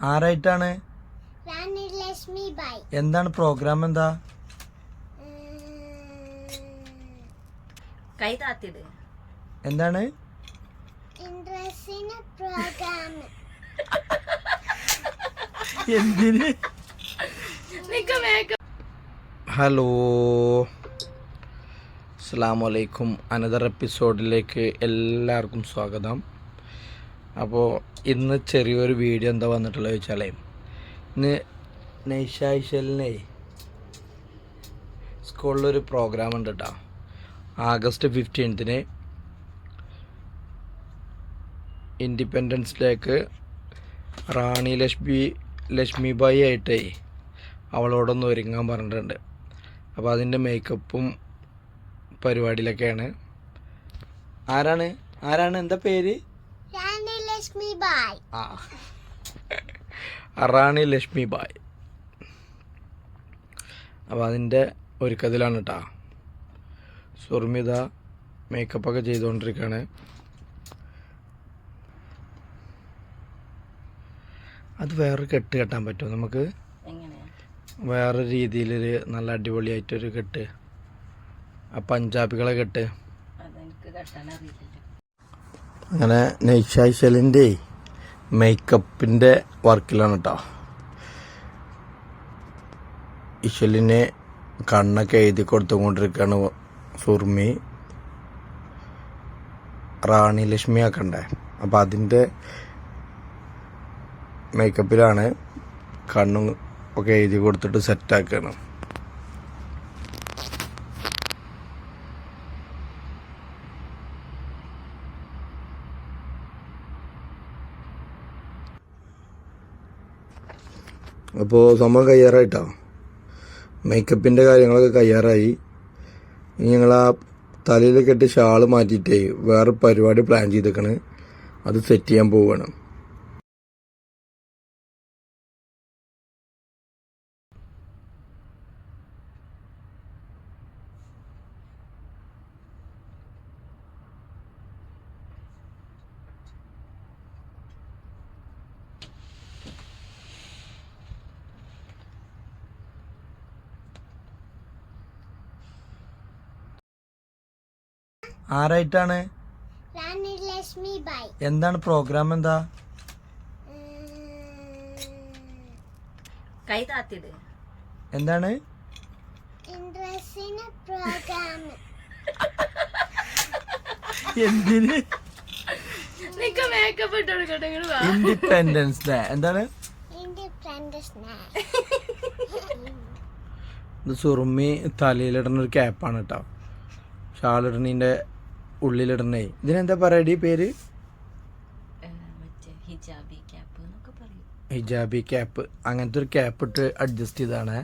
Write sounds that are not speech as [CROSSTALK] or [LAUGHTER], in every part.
ആരായിട്ടാണ്? എന്താണ് പ്രോഗ്രാം എന്താ? എന്താണ്? [LAUGHS] എന്തിന്? ഹലോ. അസ്സാമലൈക്കും അനദർ എപ്പിസോഡിലേക്ക് എല്ലാവർക്കും സ്വാഗതം. അപ്പോൾ ഇന്ന് ചെറിയൊരു വീഡിയോ എന്താ വന്നിട്ടുള്ളത് ചോദിച്ചാലേ ഇന്ന് നൈഷായിഷലിനെ സ്കൂളിലൊരു പ്രോഗ്രാം ഉണ്ട് കേട്ടോ ആഗസ്റ്റ് ഫിഫ്റ്റീൻത്തിന് ഇൻഡിപെൻഡൻസ് ഡേക്ക് റാണി ലക്ഷ്മി ലക്ഷ്മിബായി ആയിട്ടേ അവളോടൊന്ന് ഒരുങ്ങാൻ പറഞ്ഞിട്ടുണ്ട്. അപ്പോൾ അതിന്റെ മേക്കപ്പും പരിപാടിയിലൊക്കെയാണ്. ആരാണ്? ആരാണ്? എന്താ പേര്? റാണി ലക്ഷ്മി ബായ്. ആ. റാണി ലക്ഷ്മിബായ് അപ്പോൾ അതിന്റെ ഒരുക്കത്തിലാണ് കേട്ടോ സുർമിത മേക്കപ്പൊക്കെ ചെയ്തുകൊണ്ടിരിക്കുകയാണ് അത് വേറൊരു കെട്ട് കെട്ടാൻ പറ്റുമോ നമുക്ക്? വേറൊരു വേറെ രീതിയിലൊരു നല്ല അടിപൊളിയായിട്ടൊരു കെട്ട്. ആ പഞ്ചാബികളെ കെട്ട്. അതെനിക്ക് കെട്ടാൻ അറിയില്ല അങ്ങനെ നെയ്ഷായ്ശലിന്റെ മേക്കപ്പിന്റെ വർക്കിലാണ് കേട്ടോ ഇഷലിനെ കണ്ണൊക്കെ എഴുതി കൊടുത്തുകൊണ്ടിരിക്കുകയാണ് സുർമി. റാണി ലക്ഷ്മി ആക്കണ്ടേ അപ്പം അതിന്റെ മേക്കപ്പിലാണ് കണ്ണും ഒക്കെ എഴുതി കൊടുത്തിട്ട് സെറ്റാക്കുകയാണ് അപ്പോൾ സംഭവം കയ്യാറായിട്ടോ? മേക്കപ്പിന്റെ കാര്യങ്ങളൊക്കെ കയ്യാറായി. ഇനി ഞങ്ങൾ ആ തലയിൽ കെട്ടി ഷാൾ മാറ്റിയിട്ടേ വേറെ പരിപാടി പ്ലാൻ ചെയ്തേക്കണ്. അത് സെറ്റ് ചെയ്യാൻ പോവുകയാണ് ആരായിട്ടാണ്? എന്താണ് പ്രോഗ്രാം എന്താ? എന്താണ്? ഇൻട്രസ്റ്റിന് പ്രോഗ്രാം [LAUGHS] എന്തിന്. ഇൻഡിപെൻഡൻസ് ഡേ എന്താണ്? ഇത് സുറുമി തലയിലിടുന്ന ഒരു ക്യാപ്പാണ് കേട്ടോ ഷാളിടണീന്റെ ഉള്ളിലിടണേ. ഇതിനെന്താ പറയടി പേര്? ഹിജാബി ക്യാപ്പ് അങ്ങനത്തെ ഒരു ക്യാപ്പ് ഇട്ട് അഡ്ജസ്റ്റ് ചെയ്താണ്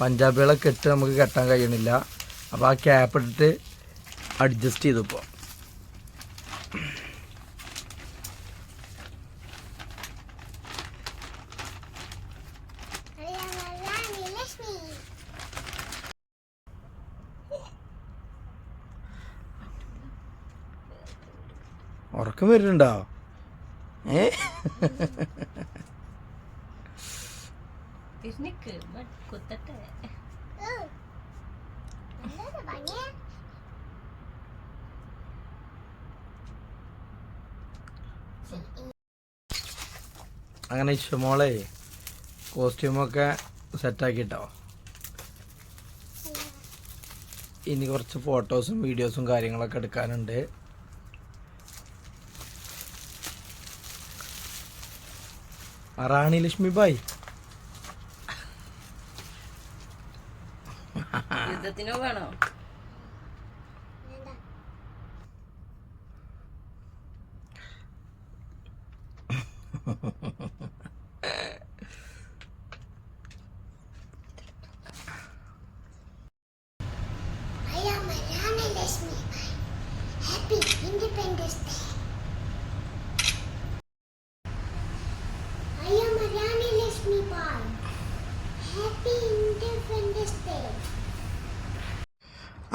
പഞ്ചാബികളൊക്കെ ഇട്ട് നമുക്ക് കെട്ടാൻ കഴിയണില്ല. അപ്പോൾ ആ ക്യാപ്പ് ഇട്ടിട്ട് അഡ്ജസ്റ്റ് ചെയ്തു ഇപ്പോൾ റാണി ലക്ഷ്മി ഉറക്കം വരുന്നുണ്ടോ? ഏ? അങ്ങനെ ഇഷ്ടമോളെ കോസ്റ്റ്യൂമൊക്കെ സെറ്റാക്കിട്ടോ? ഇനി കുറച്ച് ഫോട്ടോസും വീഡിയോസും കാര്യങ്ങളൊക്കെ എടുക്കാനുണ്ട്. റാണി ലക്ഷ്മി ബായ് യുദ്ധത്തിനോ വേണോ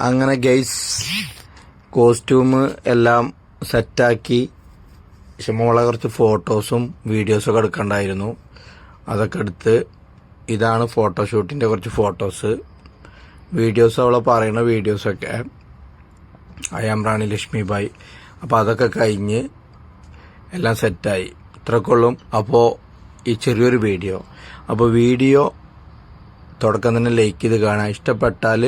അങ്ങനെ ഗൈസ് കോസ്റ്റ്യൂം എല്ലാം സെറ്റാക്കി പക്ഷെ കുറച്ച് ഫോട്ടോസും വീഡിയോസൊക്കെ എടുക്കണ്ടായിരുന്നു. അതൊക്കെ എടുത്ത് ഇതാണ് ഫോട്ടോഷൂട്ടിന്റെ കുറച്ച് ഫോട്ടോസ് വീഡിയോസ് അവളെ പറയുന്ന വീഡിയോസൊക്കെ ഐ ആം റാണി ലക്ഷ്മി ഭായ് അപ്പോൾ അതൊക്കെ കഴിഞ്ഞ് എല്ലാം സെറ്റായി ഇത്രക്കൊള്ളും. അപ്പോൾ ഈ ചെറിയൊരു വീഡിയോ അപ്പോൾ വീഡിയോ തുടക്കം തന്നെ ലൈക്ക് ചെയ്ത് കാണാൻ ഇഷ്ടപ്പെട്ടാൽ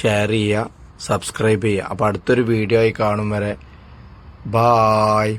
ഷെയർ ചെയ്യുക സബ്സ്ക്രൈബ് ചെയ്യുക. അപ്പോൾ അടുത്തൊരു വീഡിയോ ആയി കാണും വരെ. ബായ്